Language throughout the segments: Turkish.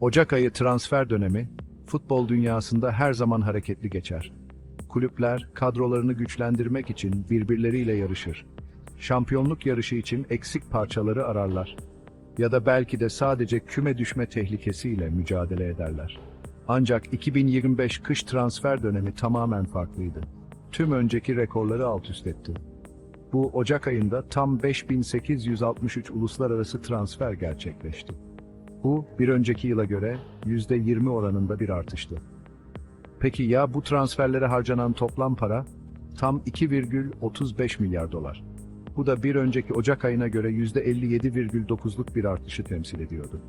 Ocak ayı transfer dönemi, futbol dünyasında her zaman hareketli geçer. Kulüpler, kadrolarını güçlendirmek için birbirleriyle yarışır. Şampiyonluk yarışı için eksik parçaları ararlar. Ya da belki de sadece küme düşme tehlikesiyle mücadele ederler. Ancak 2025 kış transfer dönemi tamamen farklıydı. Tüm önceki rekorları alt üst etti. Bu Ocak ayında tam 5863 uluslararası transfer gerçekleşti. Bu bir önceki yıla göre %20 oranında bir artıştı. Peki ya bu transferlere harcanan toplam para? Tam 2,35 milyar dolar. Bu da bir önceki Ocak ayına göre %57,9'luk bir artışı temsil ediyordu.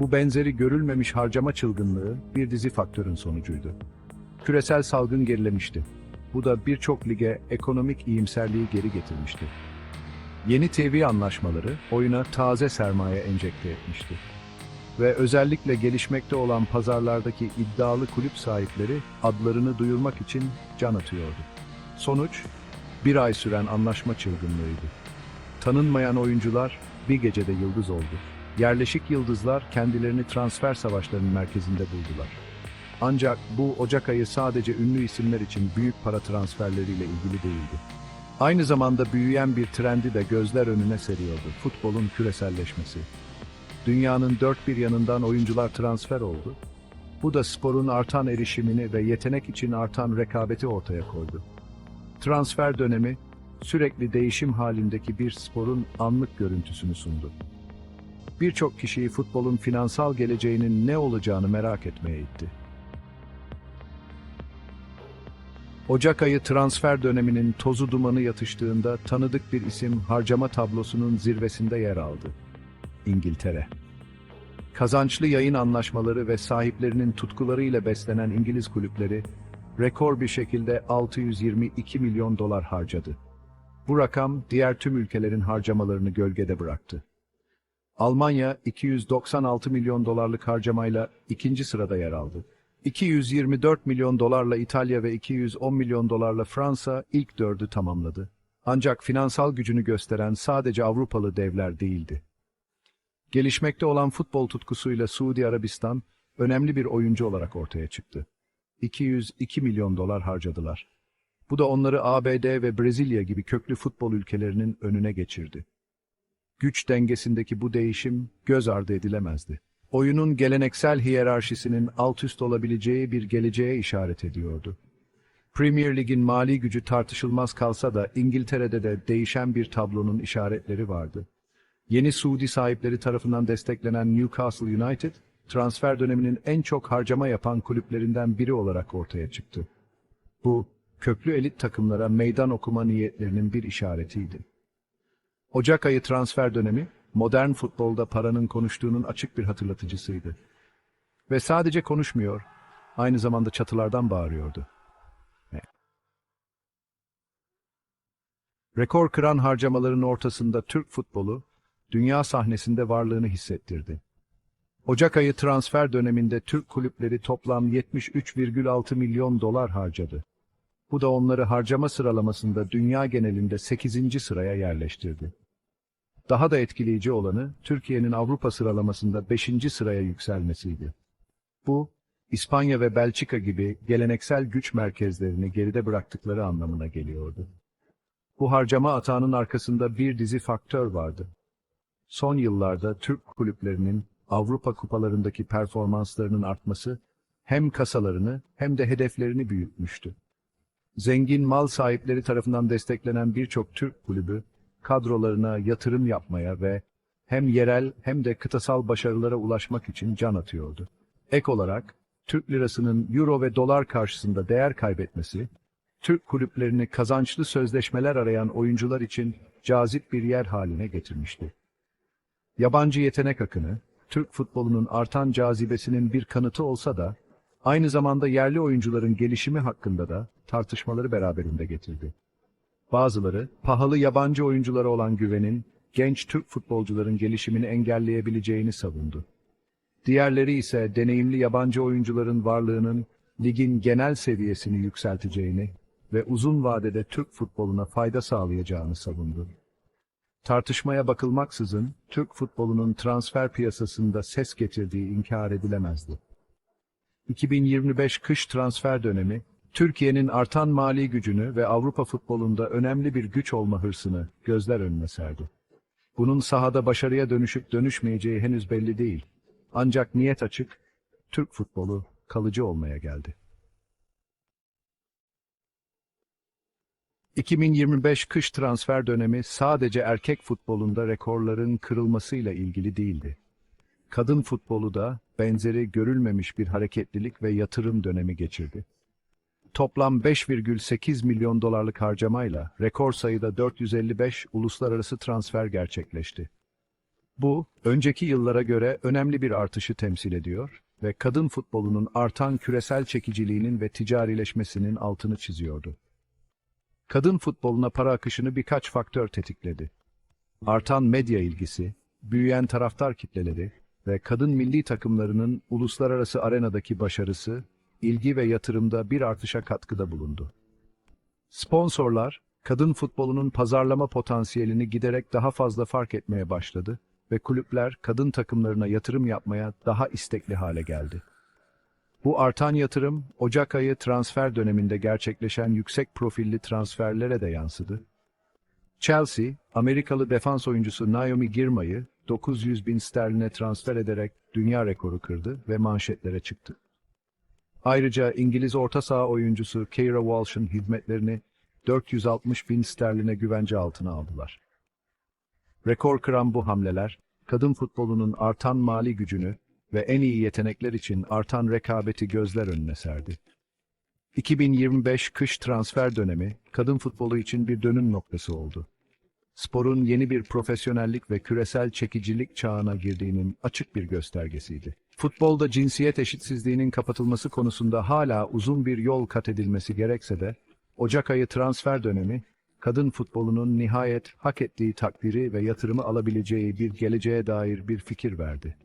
Bu benzeri görülmemiş harcama çılgınlığı bir dizi faktörün sonucuydu. Küresel salgın gerilemişti. Bu da birçok lige ekonomik iyimserliği geri getirmişti. Yeni TV anlaşmaları oyuna taze sermaye enjekte etmişti. Ve özellikle gelişmekte olan pazarlardaki iddialı kulüp sahipleri adlarını duyurmak için can atıyordu. Sonuç, bir ay süren anlaşma çılgınlığıydı. Tanınmayan oyuncular bir gecede yıldız oldu. Yerleşik yıldızlar kendilerini transfer savaşlarının merkezinde buldular. Ancak bu Ocak ayı sadece ünlü isimler için büyük para transferleriyle ilgili değildi. Aynı zamanda büyüyen bir trendi de gözler önüne seriyordu. Futbolun küreselleşmesi. Dünyanın dört bir yanından oyuncular transfer oldu. Bu da sporun artan erişimini ve yetenek için artan rekabeti ortaya koydu. Transfer dönemi, sürekli değişim halindeki bir sporun anlık görüntüsünü sundu. Birçok kişiyi futbolun finansal geleceğinin ne olacağını merak etmeye itti. Ocak ayı transfer döneminin tozu dumanı yatıştığında tanıdık bir isim harcama tablosunun zirvesinde yer aldı. İngiltere. Kazançlı yayın anlaşmaları ve sahiplerinin tutkularıyla beslenen İngiliz kulüpleri rekor bir şekilde 622 milyon dolar harcadı. Bu rakam diğer tüm ülkelerin harcamalarını gölgede bıraktı. Almanya 296 milyon dolarlık harcamayla ikinci sırada yer aldı. 224 milyon dolarla İtalya ve 210 milyon dolarla Fransa ilk dördü tamamladı. Ancak finansal gücünü gösteren sadece Avrupalı devler değildi. Gelişmekte olan futbol tutkusuyla Suudi Arabistan önemli bir oyuncu olarak ortaya çıktı. 202 milyon dolar harcadılar. Bu da onları ABD ve Brezilya gibi köklü futbol ülkelerinin önüne geçirdi. Güç dengesindeki bu değişim göz ardı edilemezdi. Oyunun geleneksel hiyerarşisinin alt üst olabileceği bir geleceğe işaret ediyordu. Premier Lig'in mali gücü tartışılmaz kalsa da İngiltere'de de değişen bir tablonun işaretleri vardı. Yeni Suudi sahipleri tarafından desteklenen Newcastle United, transfer döneminin en çok harcama yapan kulüplerinden biri olarak ortaya çıktı. Bu, köklü elit takımlara meydan okuma niyetlerinin bir işaretiydi. Ocak ayı transfer dönemi, modern futbolda paranın konuştuğunun açık bir hatırlatıcısıydı. Ve sadece konuşmuyor, aynı zamanda çatılardan bağırıyordu. Rekor kıran harcamaların ortasında Türk futbolu, dünya sahnesinde varlığını hissettirdi. Ocak ayı transfer döneminde Türk kulüpleri toplam 73,6 milyon dolar harcadı. Bu da onları harcama sıralamasında dünya genelinde 8. sıraya yerleştirdi. Daha da etkileyici olanı Türkiye'nin Avrupa sıralamasında 5. sıraya yükselmesiydi. Bu, İspanya ve Belçika gibi geleneksel güç merkezlerini geride bıraktıkları anlamına geliyordu. Bu harcama atağının arkasında bir dizi faktör vardı. Son yıllarda Türk kulüplerinin Avrupa kupalarındaki performanslarının artması hem kasalarını hem de hedeflerini büyütmüştü. Zengin mal sahipleri tarafından desteklenen birçok Türk kulübü kadrolarına yatırım yapmaya ve hem yerel hem de kıtasal başarılara ulaşmak için can atıyordu. Ek olarak Türk lirasının euro ve dolar karşısında değer kaybetmesi, Türk kulüplerini kazançlı sözleşmeler arayan oyuncular için cazip bir yer haline getirmişti. Yabancı yetenek akını, Türk futbolunun artan cazibesinin bir kanıtı olsa da, aynı zamanda yerli oyuncuların gelişimi hakkında da tartışmaları beraberinde getirdi. Bazıları, pahalı yabancı oyunculara olan güvenin, genç Türk futbolcuların gelişimini engelleyebileceğini savundu. Diğerleri ise deneyimli yabancı oyuncuların varlığının ligin genel seviyesini yükselteceğini ve uzun vadede Türk futboluna fayda sağlayacağını savundu. Tartışmaya bakılmaksızın Türk futbolunun transfer piyasasında ses getirdiği inkar edilemezdi. 2025 kış transfer dönemi, Türkiye'nin artan mali gücünü ve Avrupa futbolunda önemli bir güç olma hırsını gözler önüne serdi. Bunun sahada başarıya dönüşüp dönüşmeyeceği henüz belli değil. Ancak niyet açık, Türk futbolu kalıcı olmaya geldi. 2025 kış transfer dönemi sadece erkek futbolunda rekorların kırılmasıyla ilgili değildi. Kadın futbolu da benzeri görülmemiş bir hareketlilik ve yatırım dönemi geçirdi. Toplam 5,8 milyon dolarlık harcamayla rekor sayıda 455 uluslararası transfer gerçekleşti. Bu, önceki yıllara göre önemli bir artışı temsil ediyor ve kadın futbolunun artan küresel çekiciliğinin ve ticarileşmesinin altını çiziyordu. Kadın futboluna para akışını birkaç faktör tetikledi. Artan medya ilgisi, büyüyen taraftar kitleleri ve kadın milli takımlarının uluslararası arenadaki başarısı, ilgi ve yatırımda bir artışa katkıda bulundu. Sponsorlar, kadın futbolunun pazarlama potansiyelini giderek daha fazla fark etmeye başladı ve kulüpler kadın takımlarına yatırım yapmaya daha istekli hale geldi. Bu artan yatırım, Ocak ayı transfer döneminde gerçekleşen yüksek profilli transferlere de yansıdı. Chelsea, Amerikalı defans oyuncusu Naomi Girma'yı 900 bin sterline transfer ederek dünya rekoru kırdı ve manşetlere çıktı. Ayrıca İngiliz orta saha oyuncusu Keira Walsh'ın hizmetlerini 460 bin sterline güvence altına aldılar. Rekor kıran bu hamleler, kadın futbolunun artan mali gücünü ve en iyi yetenekler için artan rekabeti gözler önüne serdi. 2025 kış transfer dönemi, kadın futbolu için bir dönüm noktası oldu. Sporun yeni bir profesyonellik ve küresel çekicilik çağına girdiğinin açık bir göstergesiydi. Futbolda cinsiyet eşitsizliğinin kapatılması konusunda hala uzun bir yol kat edilmesi gerekse de, Ocak ayı transfer dönemi, kadın futbolunun nihayet hak ettiği takdiri ve yatırımı alabileceği bir geleceğe dair bir fikir verdi.